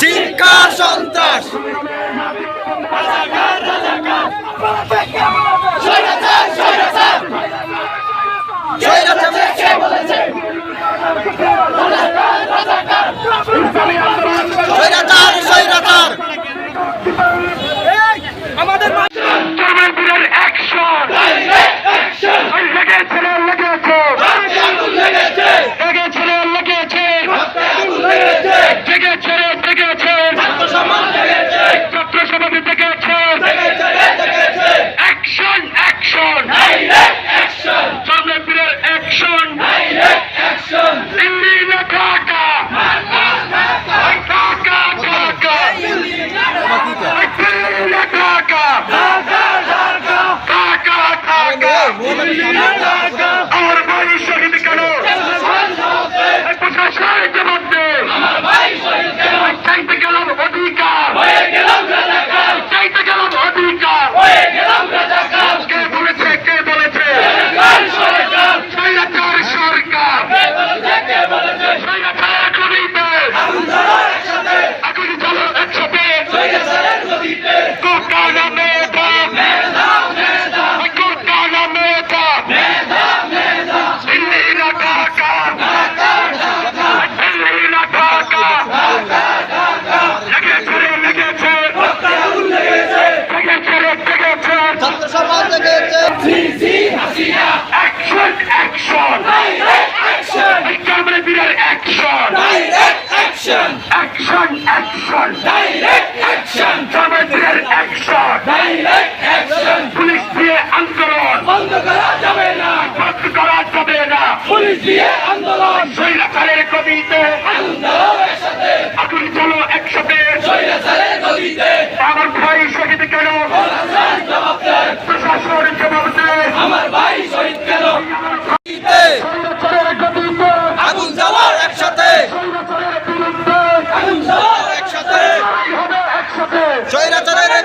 জিঙ্কা সন্ত্রাস। রয়েছে direct action action action direct action সমাজের অ্যাকশন ডাইরেক্ট অ্যাকশন পুলিশ দিয়ে আন্দোলন! বন্ধ করা যাবে না! বন্ধ করা যাবে না! পুলিশ দিয়ে আন্দোলন! শৈলাচারের কবিতে আন্দোলনের সাথে আগুন চলো একসাথে! শৈলাচারের কবিতে আমার ভাই শহীদ কেন? প্রশাসনের জবাব আমার ভাই শহীদ কেন?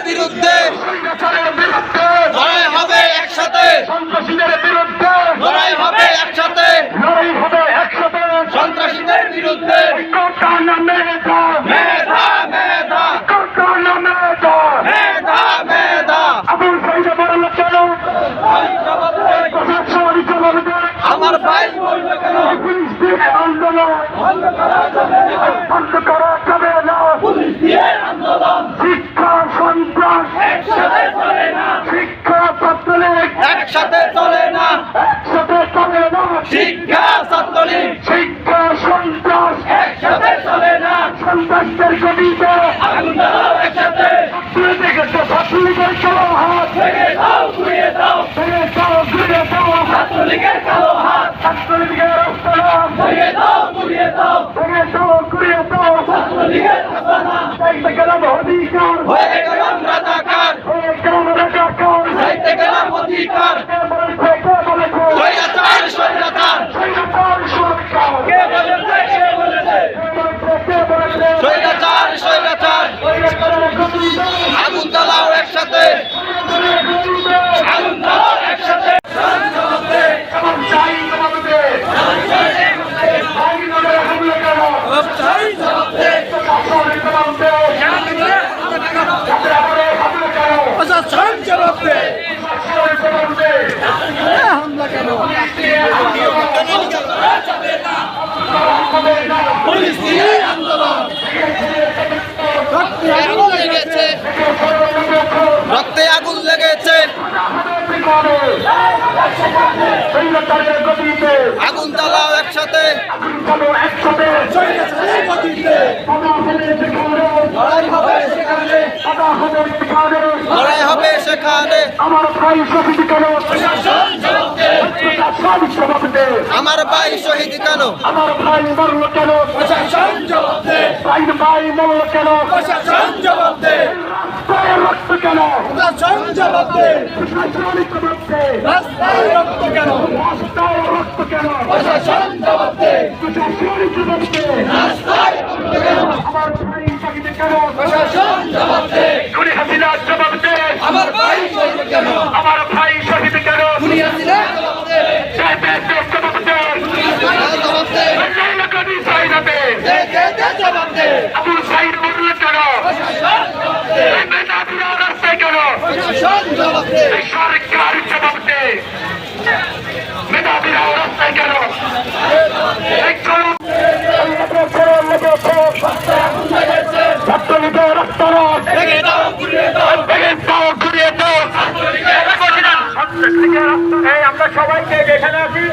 বিরুদ্ধে। লড়াই হবে একসাথে। সন্ত্রাসীদের বিরুদ্ধে। লড়াই হবে একসাথে। লড়াই হবে একসাথে। সন্ত্রাসীদের বিরুদ্ধে। আন্দোলন। বন্ধ করা যাবে না। পুলিশ দিয়ে আন্দোলন। শিক্ষা ছাত্রলীগের কালো হাত। ছাত্রলীগের আস্তানা ভরিয়ে দাও পুড়িয়ে দাও। ভেঙে দাও কুড়িয়ে দাও। ছাত্রলীগের আস্তানা হয়ে গেল লেগেছে রক্তে আগুন লেগেছে। আগুন চালাও একসাথে। লড়াই হবে সেখানে। আমার প্রায় প্রশাসন জবাব আমার ভাই শহীদ কেন? আমার ভাই মরল কেন? প্রশাসন জবাব ভাই ভাই মরল কেন? প্রশাসন জবাব দে। রাস্তায় রক্ত কেন? প্রশাসন জবাব দে। প্রশাসন জবাব দে রক্ত কেন? রক্ত কেন? সরকার জবাব। দে মেধাবীরা রাস্তায় চলো ছাত্রলীগের দাও ঘুরিয়ে দাও আমরা সবাইকে এখানে আছি